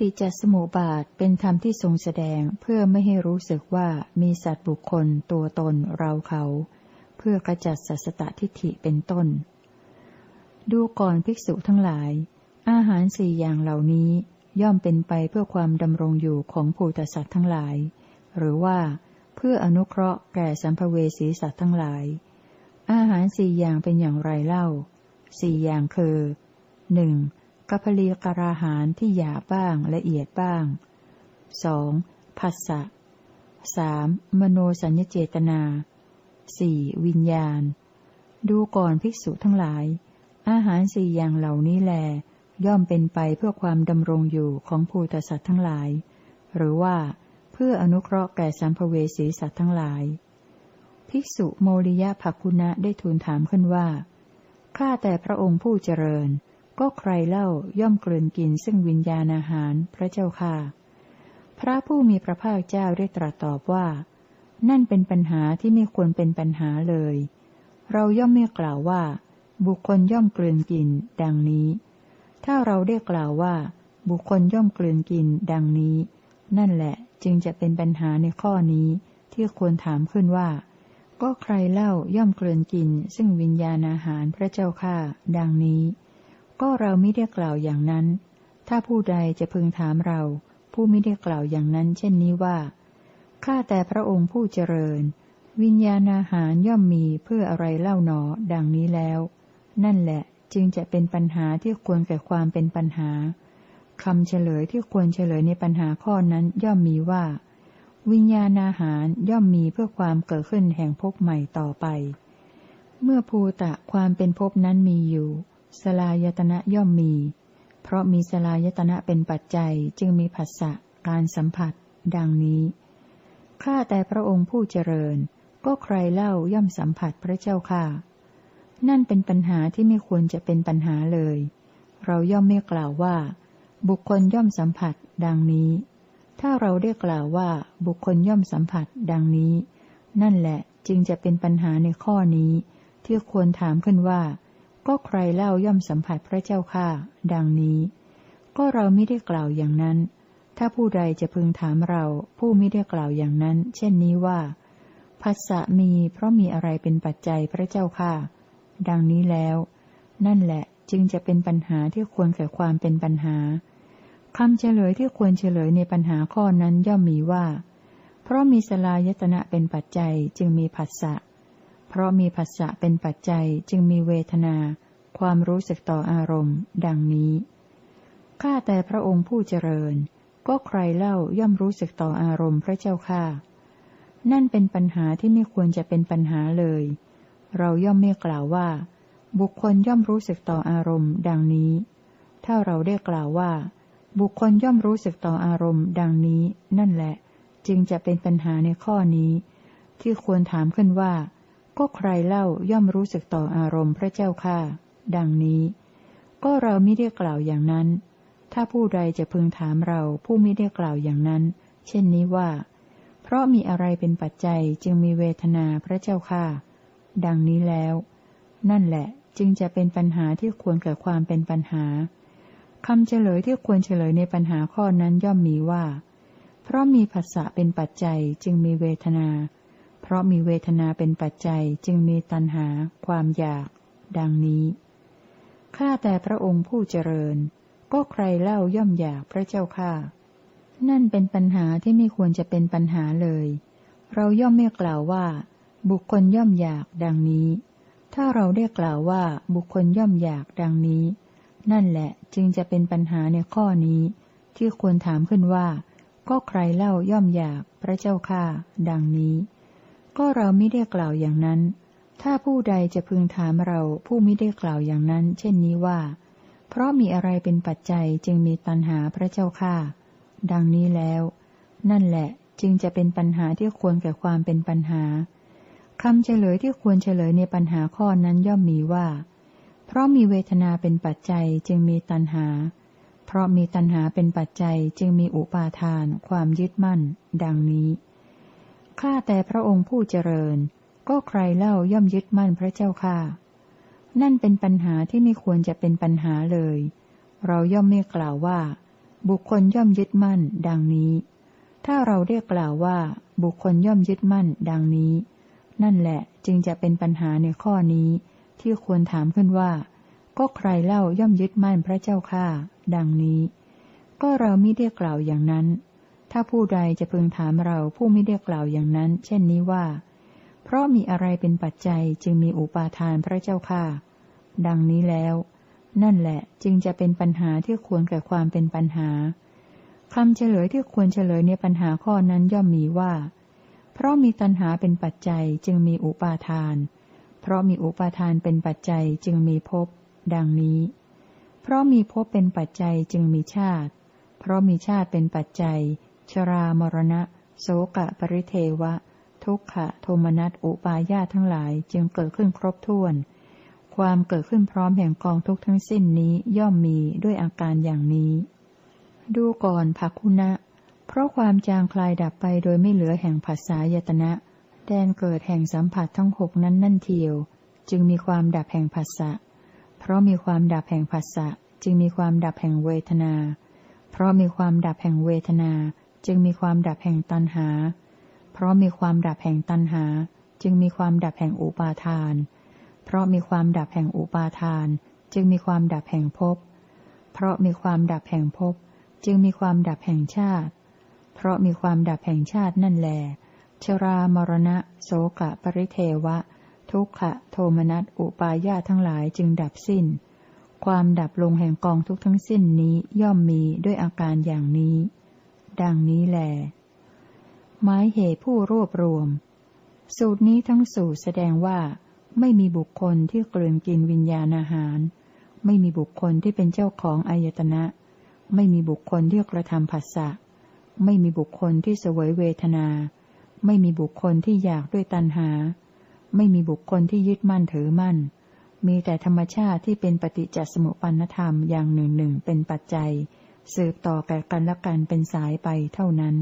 ฏิจจสมุปบาทเป็นธรรมที่ทรงแสดงเพื่อไม่ให้รู้สึกว่ามีสัตว์บุคคลตัวตนเราเขา เพื่อกระจัดสัสตทิฏฐิเป็นต้น ดูก่อนภิกษุทั้งหลาย อาหารสี่อย่างเหล่านี้ย่อมเป็นไปเพื่อความดำรงอยู่ของภูตสัตว์ทั้งหลาย หรือว่าเพื่ออนุเคราะห์แก่สัมภเวสีสัตว์ทั้งหลาย อาหารสี่อย่างเป็นอย่างไรเล่า สี่อย่างคือหนึ่ง กัพลีกราหารที่หยาบบ้างละเอียดบ้างสองภัสสะสามมโนสัญญเจตนาสี่วิญญาณ ดูก่อนภิกษุทั้งหลาย อาหารสี่อย่างเหล่านี้แล ย่อมเป็นไปเพื่อความดำรงอยู่ของภูตสัตว์ทั้งหลาย หรือว่าเพื่ออนุเคราะห์แก่สัมภเวสีสัตว์ทั้งหลาย ภิกษุโมริยะภักุณะได้ทูลถามขึ้นว่า ข้าแต่พระองค์ผู้เจริญ ก็ใครเล่าย่อมกลืนกินซึ่งวิญญาณอาหารพระเจ้าค่ะ พระผู้มีพระภาคเจ้าได้ตรัสตอบว่า นั่นเป็นปัญหาที่ไม่ควรเป็นปัญหาเลย เราย่อมไม่กล่าวว่า บุคคลย่อมกลืนกิน ดังนี้ ถ้าเราได้กล่าวว่า บุคคลย่อมกลืนกิน ดังนี้ นั่นแหละจึงจะเป็นปัญหาในข้อนี้ที่ควรถามขึ้นว่า ก็ใครเล่าย่อมกลืนกิน ซึ่งวิญญาณอาหารพระเจ้าค่ะ ดังนี้ ก็เราไม่ได้กล่าวอย่างนั้น ถ้าผู้ใดจะพึงถามเรา ผู้ไม่ได้กล่าวอย่างนั้น เช่นนี้ว่า ข้าแต่พระองค์ผู้เจริญ วิญญาณอาหารย่อมมีเพื่ออะไรเล่าหนอ ดังนี้แล้ว นั่นแหละจึงจะเป็นปัญหาที่ควรแก่ความเป็นปัญหาคำเฉลยที่ควรเฉลยในปัญหาข้อนั้นย่อมมีว่า วิญญาณอาหารย่อมมีเพื่อความเกิดขึ้นแห่งภพใหม่ต่อไป เมื่อภูตะความเป็นภพนั้นมีอยู่ สลายตนะย่อมมี เพราะมีสลายตนะเป็นปัจจัยจึงมีผัสสะการสัมผัส ดังนี้ ข้าแต่พระองค์ผู้เจริญ ก็ใครเล่าย่อมสัมผัสพระเจ้าค่ะ นั่นเป็นปัญหาที่ไม่ควรจะเป็นปัญหาเลย เราย่อมไม่กล่าวว่า บุคคลย่อมสัมผัส ดังนี้ ถ้าเราได้กล่าวว่าบุคคลย่อมสัมผัส ดังนี้ นั่นแหละจึงจะเป็นปัญหาในข้อนี้ ที่ควรถามขึ้นว่า ก็ใครเล่าย่อมสัมผัสพระเจ้าข้าดังนี้ ก็เราไม่ได้กล่าวอย่างนั้น ถ้าผู้ใดจะพึงถามเรา ผู้ไม่ได้กล่าวอย่างนั้น เช่นนี้ว่าภัสสะมีเพราะมีอะไรเป็นปัจจัยพระเจ้าข้าดังนี้แล้ว นั่นแหละจึงจะเป็นปัญหาที่ควรแก่ความเป็นปัญหาคำเฉลยที่ควรเฉลยในปัญหาข้อนั้นย่อมมีว่า เพราะมีสลายตนะเป็นปัจจัยจึงมีผัสสะเราะมีผัสสะเป็นปัจจัยจึงมีเวทนา ความรู้สึกต่ออารมณ์ ดังนี้ ข้าแต่พระองค์ผู้เจริญ ก็ใครเล่าย่อมรู้สึกต่ออารมณ์พระเจ้าข้านั่นเป็นปัญหาที่ไม่ควรจะเป็นปัญหาเลย เราย่อมไม่กล่าวว่า บุคคลย่อมรู้สึกต่ออารมณ์ ดังนี้ ถ้าเราได้กล่าวว่า บุคคลย่อมรู้สึกต่ออารมณ์ ดังนี้ นั่นแหละ จึงจะเป็นปัญหาในข้อนี้ ที่ควรถามขึ้นว่า ก็ใครเล่าย่อมรู้สึกต่ออารมณ์พระเจ้าค่าดังนี้ ก็เราไม่ได้กล่าวอย่างนั้น ถ้าผู้ใดจะพึงถามเราผู้ไม่ได้กล่าวอย่างนั้น เช่นนี้ว่า เพราะมีอะไรเป็นปัจจัยจึงมีเวทนาพระเจ้าค่าดังนี้แล้ว นั่นแหละจึงจะเป็นปัญหาที่ควรแก่ความเป็นปัญหาคำเฉลยที่ควรเฉลยในปัญหาข้อนั้นย่อมมีว่า เพราะมีภาษะเป็นปัจจัยจึงมีเวทนา เพราะมีเวทนาเป็นปัจจัยจึงมีตัณหา ความอยาก ดังนี้ ข้าแต่พระองค์ผู้เจริญ ก็ใครเล่าย่อมอยากพระเจ้าข้านั่นเป็นปัญหาที่ไม่ควรจะเป็นปัญหาเลย เราย่อมไม่กล่าวว่า บุคคลย่อมอยากดังนี้ ถ้าเราได้กล่าวว่าบุคคลย่อมอยากดังนี้ นั่นแหละจึงจะเป็นปัญหาในข้อนี้ ที่ควรถามขึ้นว่า ก็ใครเล่าย่อมอยากพระเจ้าข้าดังนี้ ก็เราไม่ได้กล่าวอย่างนั้น ถ้าผู้ใดจะพึงถามเราผู้ไม่ได้กล่าวอย่างนั้น เช่นนี้ว่า เพราะมีอะไรเป็นปัจจัยจึงมีตัณหาพระเจ้าค่าดังนี้แล้ว นั่นแหละจึงจะเป็นปัญหาที่ควรแก่ความเป็นปัญหาคำเฉลยที่ควรเฉลยในปัญหาข้อนั้นย่อมมีว่า เพราะมีเวทนาเป็นปัจจัยจึงมีตัณหา เพราะมีตัณหาเป็นปัจจัยจึงมีอุปาทาน ความยึดมั่น ดังนี้ ข้าแต่พระองค์ผู้เจริญ ก็ใครเล่าย่อมยึดมั่นพระเจ้าข้านั่นเป็นปัญหาที่ไม่ควรจะเป็นปัญหาเลย เราย่อมไม่กล่าวว่า บุคคลย่อมยึดมั่น ดังนี้ ถ้าเราเรียกกล่าวว่า บุคคลย่อมยึดมั่น ดังนี้ นั่นแหละจึงจะเป็นปัญหาในข้อนี้ ที่ควรถามขึ้นว่า ก็ใครเล่าย่อมยึดมั่นพระเจ้าข้าดังนี้ ก็เราไม่ได้กล่าวอย่างนั้น ถ้าผู้ใดจะพึงถามเราผู้ไม่ได้กล่าวอย่างนั้น เช่นนี้ว่า เพราะมีอะไรเป็นปัจจัยจึงมีอุปาทานพระเจ้าข้าดังนี้แล้ว นั่นแหละจึงจะเป็นปัญหาที่ควรแก่ความเป็นปัญหาคำเฉลยที่ควรเฉลยในปัญหาข้อนั้นย่อมมีว่า เพราะมีตัณหาเป็นปัจจัยจึงมีอุปาทาน เพราะมีอุปาทานเป็นปัจจัยจึงมีภพ ดังนี้ เพราะมีภพเป็นปัจจัยจึงมีชาติ เพราะมีชาติเป็นปัจจัย ชรามรณะ โสกะปริเทวะ ทุกขะโทมนัสอุปายาทั้งหลายจึงเกิดขึ้นครบถ้วน ความเกิดขึ้นพร้อมแห่งกองทุกทั้งสิ้นนี้ย่อมมีด้วยอาการอย่างนี้ ดูก่อนภคุณะ เพราะความจางคลายดับไปโดยไม่เหลือแห่งภาษายตนะ แดนเกิดแห่งสัมผัสทั้งหกนั้นนั่นเทียว จึงมีความดับแห่งภาษะเพราะมีความดับแห่งภาษะจึงมีความดับแห่งเวทนา เพราะมีความดับแห่งเวทนา จึงมีความดับแห่งตัณหา เพราะมีความดับแห่งตัณหา จึงมีความดับแห่งอุปาทาน เพราะมีความดับแห่งอุปาทาน จึงมีความดับแห่งภพ เพราะมีความดับแห่งภพ จึงมีความดับแห่งชาติ เพราะมีความดับแห่งชาตินั่นแหลชรามรณะ โสกะปริเทวะ ทุกขะโทมนัสอุปาญาทั้งหลายจึงดับสิ้น ความดับลงแห่งกองทุกทั้งสิ้นนี้ย่อมมีด้วยอาการอย่างนี้ ดังนี้แหลหมายเหตุผู้รวบรวม สูตรนี้ทั้งสูตรแสดงว่า ไม่มีบุคคลที่กลืนกินวิญญาณอาหาร ไม่มีบุคคลที่เป็นเจ้าของอายตนะ ไม่มีบุคคลที่กระทำผัสสะ ไม่มีบุคคลที่เสวยเวทนา ไม่มีบุคคลที่อยากด้วยตัณหา ไม่มีบุคคลที่ยึดมั่นถือมั่น มีแต่ธรรมชาติที่เป็นปฏิจจสมุปปนธรรมอย่างหนึ่งหนึ่งเป็นปัจจัย สืบต่อแก่กันและกันเป็นสายไปเท่านั้น